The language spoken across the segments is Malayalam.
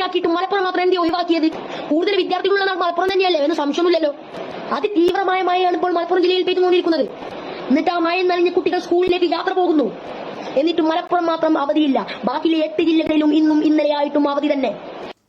അവധിയാക്കിയിട്ട് മലപ്പുറം മാത്രം എന്തി ഒഴിവാക്കിയത്? കൂടുതൽ വിദ്യാർത്ഥികളുള്ള മലപ്പുറം തന്നെയല്ലേ? എന്ന് സംശയമില്ലല്ലോ. അതിതീവ്രമായ മഴയാണ് ഇപ്പോൾ മലപ്പുറം ജില്ലയിൽ പെയ്തുകൊണ്ടിരിക്കുന്നത്. എന്നിട്ട് ആ മഴ നനഞ്ഞ കുട്ടികൾ സ്കൂളിലേക്ക് യാത്ര പോകുന്നു. എന്നിട്ട് മലപ്പുറം മാത്രം അവധിയില്ല. ബാക്കിയിലെ എട്ട് ജില്ലകളിലും ഇന്നും ഇന്നലെയായിട്ടും അവധി തന്നെ.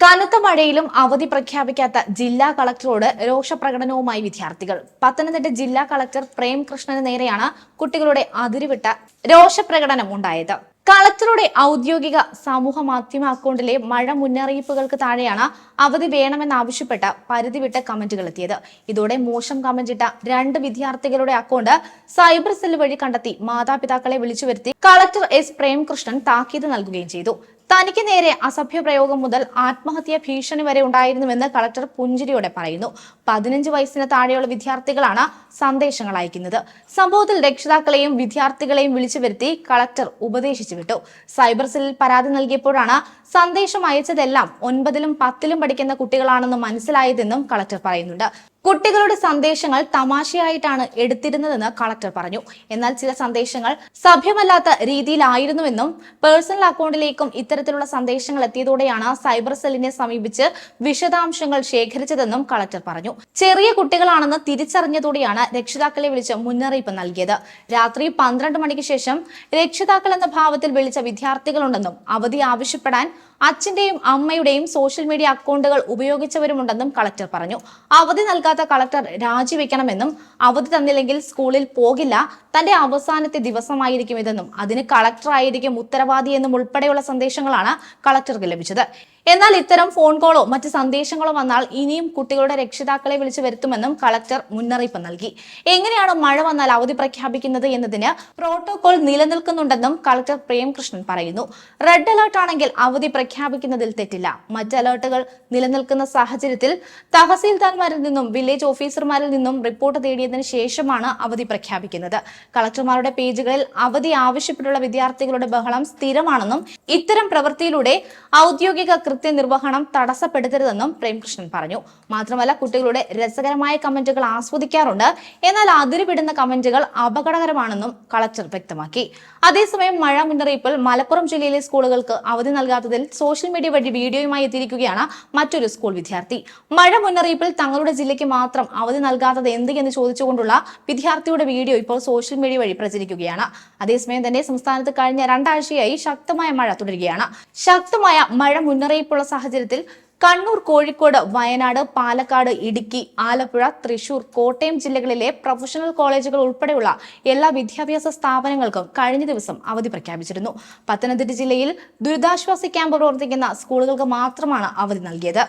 കനത്ത മഴയിലും അവധി പ്രഖ്യാപിക്കാത്ത ജില്ലാ കളക്ടറോട് രോഷപ്രകടനവുമായി വിദ്യാർത്ഥികൾ. പത്തനംതിട്ട ജില്ലാ കളക്ടർ പ്രേം കൃഷ്ണന് നേരെയാണ് കുട്ടികളുടെ അതിരുവിട്ട രോഷപ്രകടനം ഉണ്ടായത്. കളക്ടറുടെ ഔദ്യോഗിക സമൂഹ മാധ്യമ അക്കൗണ്ടിലെ മഴ മുന്നറിയിപ്പുകൾക്ക് താഴെയാണ് അവധി വേണമെന്നാവശ്യപ്പെട്ട പരിധിവിട്ട കമന്റുകൾ എത്തിയത്. ഇതോടെ മോശം കമന്റിട്ട രണ്ട് വിദ്യാർത്ഥികളുടെ അക്കൗണ്ട് സൈബർ സെൽ വഴി കണ്ടെത്തി മാതാപിതാക്കളെ വിളിച്ചു വരുത്തി കളക്ടർ എസ് പ്രേംകൃഷ്ണൻ താക്കീത് നൽകുകയും ചെയ്തു. തനിക്ക് നേരെ അസഭ്യ പ്രയോഗം മുതൽ ആത്മഹത്യാ ഭീഷണി വരെ ഉണ്ടായിരുന്നുവെന്ന് കളക്ടർ പുഞ്ചിരിയോടെ പറയുന്നു. പതിനഞ്ച് വയസ്സിന് താഴെയുള്ള വിദ്യാർത്ഥികളാണ് സന്ദേശങ്ങൾ അയക്കുന്നത്. സംഭവത്തിൽ രക്ഷിതാക്കളെയും വിദ്യാർത്ഥികളെയും വിളിച്ചു വരുത്തി കളക്ടർ ഉപദേശിച്ചു. വിട്ടു സൈബർ സെല്ലിൽ പരാതി നൽകിയപ്പോഴാണ് സന്ദേശം അയച്ചതെല്ലാം ഒൻപതിലും പത്തിലും പഠിക്കുന്ന കുട്ടികളാണെന്ന് മനസ്സിലായതെന്നും കളക്ടർ പറയുന്നുണ്ട്. കുട്ടികളുടെ സന്ദേശങ്ങൾ തമാശയായിട്ടാണ് എടുത്തിരുന്നതെന്ന് കളക്ടർ പറഞ്ഞു. എന്നാൽ ചില സന്ദേശങ്ങൾ സഭ്യമല്ലാത്ത രീതിയിലായിരുന്നുവെന്നും പേഴ്സണൽ അക്കൗണ്ടിലേക്കും ഇത്തരത്തിലുള്ള സന്ദേശങ്ങൾ എത്തിയതോടെയാണ് സൈബർ സെല്ലിനെ സമീപിച്ച് വിശദാംശങ്ങൾ ശേഖരിച്ചതെന്നും കളക്ടർ പറഞ്ഞു. ചെറിയ കുട്ടികളാണെന്ന് തിരിച്ചറിഞ്ഞതോടെയാണ് രക്ഷിതാക്കളെ വിളിച്ച് മുന്നറിയിപ്പ് നൽകിയത്. രാത്രി പന്ത്രണ്ട് മണിക്ക് ശേഷം രക്ഷിതാക്കൾ എന്ന ഭാവത്തിൽ വിളിച്ച വിദ്യാർത്ഥികളുണ്ടെന്നും അവധി ആവശ്യപ്പെടാൻ അച്ഛന്റെയും അമ്മയുടെയും സോഷ്യൽ മീഡിയ അക്കൗണ്ടുകൾ ഉപയോഗിച്ചവരുമുണ്ടെന്നും കളക്ടർ പറഞ്ഞു. അവധി നൽകാത്ത കളക്ടർ രാജിവെക്കണമെന്നും അവധി തന്നില്ലെങ്കിൽ സ്കൂളിൽ പോകില്ല തന്റെ അവസാനത്തെ ദിവസമായിരിക്കും ഇതെന്നും അതിന് കളക്ടറായിരിക്കും ഉത്തരവാദിയെന്നും ഉൾപ്പെടെയുള്ള സന്ദേശങ്ങളാണ് കളക്ടർക്ക് ലഭിച്ചത്. എന്നാൽ ഇത്തരം ഫോൺ കോളോ മറ്റ് സന്ദേശങ്ങളോ വന്നാൽ ഇനിയും കുട്ടികളുടെ രക്ഷിതാക്കളെ വിളിച്ചു വരുത്തുമെന്നും കളക്ടർ മുന്നറിയിപ്പ് നൽകി. എങ്ങനെയാണ് മഴ വന്നാൽ അവധി പ്രഖ്യാപിക്കുന്നത് എന്നതിന് പ്രോട്ടോകോൾ നിലനിൽക്കുന്നുണ്ടെന്നും കളക്ടർ പ്രേംകൃഷ്ണൻ പറയുന്നു. റെഡ് അലേർട്ട് ആണെങ്കിൽ അവധി പ്രഖ്യാപിക്കുന്നതിൽ തെറ്റില്ല. മറ്റ് അലേർട്ടുകൾ നിലനിൽക്കുന്ന സാഹചര്യത്തിൽ തഹസീൽദാർമാരിൽ നിന്നും വില്ലേജ് ഓഫീസർമാരിൽ നിന്നും റിപ്പോർട്ട് തേടിയതിനു ശേഷമാണ് അവധി പ്രഖ്യാപിക്കുന്നത്. കളക്ടർമാരുടെ പേജുകളിൽ അവധി ആവശ്യപ്പെട്ടുള്ള വിദ്യാർത്ഥികളുടെ ബഹളം സ്ഥിരമാണെന്നും ഇത്തരം പ്രവൃത്തിയിലൂടെ ഔദ്യോഗിക കൃത്യനിർവഹണം തടസ്സപ്പെടുത്തരുതെന്നും പ്രേംകൃഷ്ണൻ പറഞ്ഞു. മാത്രമല്ല കുട്ടികളുടെ രസകരമായ കമന്റുകൾ ആസ്വദിക്കാറുണ്ട്. എന്നാൽ അതിരുവിടുന്ന കമന്റുകൾ അപകടകരമാണെന്നും കളക്ടർ വ്യക്തമാക്കി. അതേസമയം മഴ മുന്നറിയിപ്പിൽ മലപ്പുറം ജില്ലയിലെ സ്കൂളുകൾക്ക് അവധി നൽകാത്തതിൽ സോഷ്യൽ മീഡിയ വഴി വീഡിയോയുമായി എത്തിയിരിക്കുകയാണ് മറ്റൊരു സ്കൂൾ വിദ്യാർത്ഥി. മഴ മുന്നറിയിപ്പിൽ തങ്ങളുടെ ജില്ലയ്ക്ക് മാത്രം അവധി നൽകാത്തത് എന്ത് എന്ന് ചോദിച്ചുകൊണ്ടുള്ള വിദ്യാർത്ഥിയുടെ വീഡിയോ ഇപ്പോൾ സോഷ്യൽ മീഡിയ വഴി പ്രചരിക്കുകയാണ്. അതേസമയം തന്നെ സംസ്ഥാനത്ത് കഴിഞ്ഞ രണ്ടാഴ്ചയായി ശക്തമായ മഴ തുടരുകയാണ്. ശക്തമായ മഴ മുന്നറിയിപ്പുള്ള സാഹചര്യത്തിൽ കണ്ണൂർ കോഴിക്കോട് വയനാട് പാലക്കാട് ഇടുക്കി ആലപ്പുഴ തൃശൂർ കോട്ടയം ജില്ലകളിലെ പ്രൊഫഷണൽ കോളേജുകൾ ഉൾപ്പെടെയുള്ള എല്ലാ വിദ്യാഭ്യാസ സ്ഥാപനങ്ങൾക്കും കഴിഞ്ഞ ദിവസം അവധി പ്രഖ്യാപിച്ചിരുന്നു. പത്തനംതിട്ട ജില്ലയിൽ ദുരിതാശ്വാസ ക്യാമ്പ് പ്രവർത്തിക്കുന്ന സ്കൂളുകൾക്ക് മാത്രമാണ് അവധി നൽകിയത്.